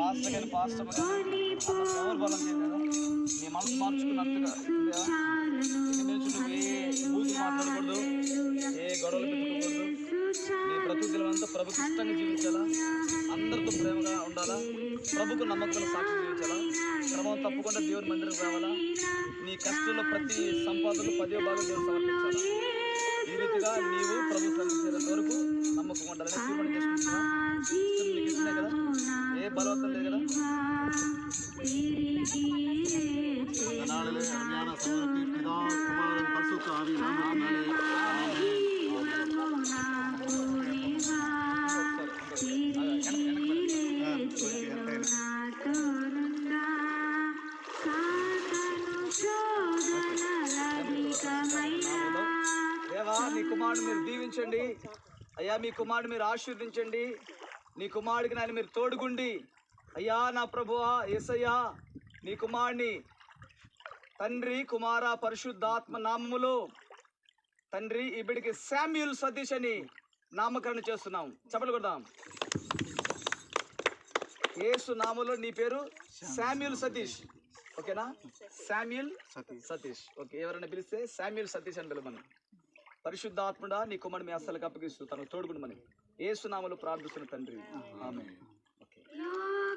Pastor గారు pastor గారు ఎవరు బలం చేయలేదు మనసు మార్చుకున్నట్టుగా మాట్లాడకూడదు. ఏ గొడవలు పెట్టుకోకూడదు. నీ బ్రతుకులు అంతా ప్రభుకి ఇష్టంగా జీవించాలా? అందరితో ప్రేమగా ఉండాలా? ప్రభుకు నమ్మకం సాక్షి జీవించాలా? క్రమం తప్పకుండా దేవుని మందిరం రావాలా? నీ కష్టంలో ప్రతి సంపాదనలు పదే భాగం దేవుడు సమర్పించాలా? ఈ రీతిగా నీవు ప్రభు వరకు నమ్మకం ఉండాలని తీర్మానం చేసుకుంటున్నా నీకు కదా? ఏ బలవంతం లేదు కదా? మీ కుమారుడు మీరు దీవించండి. అయ్యా మీ కుమారుడు మీరు ఆశీర్వదించండి. నీ కుమారుడికి నాయన మీరు తోడుగుండి. అయ్యా నా ప్రభువా ఏసయ్యా నీ కుమారుడిని తండ్రి కుమార పరిశుద్ధాత్మ నామములో తండ్రి బిడికి శామ్యుల్ సతీష్ అని నామకరణ చేస్తున్నాం. చెప్పలు కొడదాం. యేసు నామములో నీ పేరు శామ్యుల్ సతీష్. ఓకేనా? శామ్యుల్ సతీష్. సతీష్. ఓకే ఎవరైనా పిలిస్తే శామ్యుల్ సతీష్ అని పిలవమని. పరిశుద్ధాత్ముడా నీ కుమారుడు మీ అస్సలకు అప్పగిస్తూ తనకు తోడుకుండమని ఏసునామలు ప్రార్థిస్తున్న తండ్రి. ఆమె ఓకే.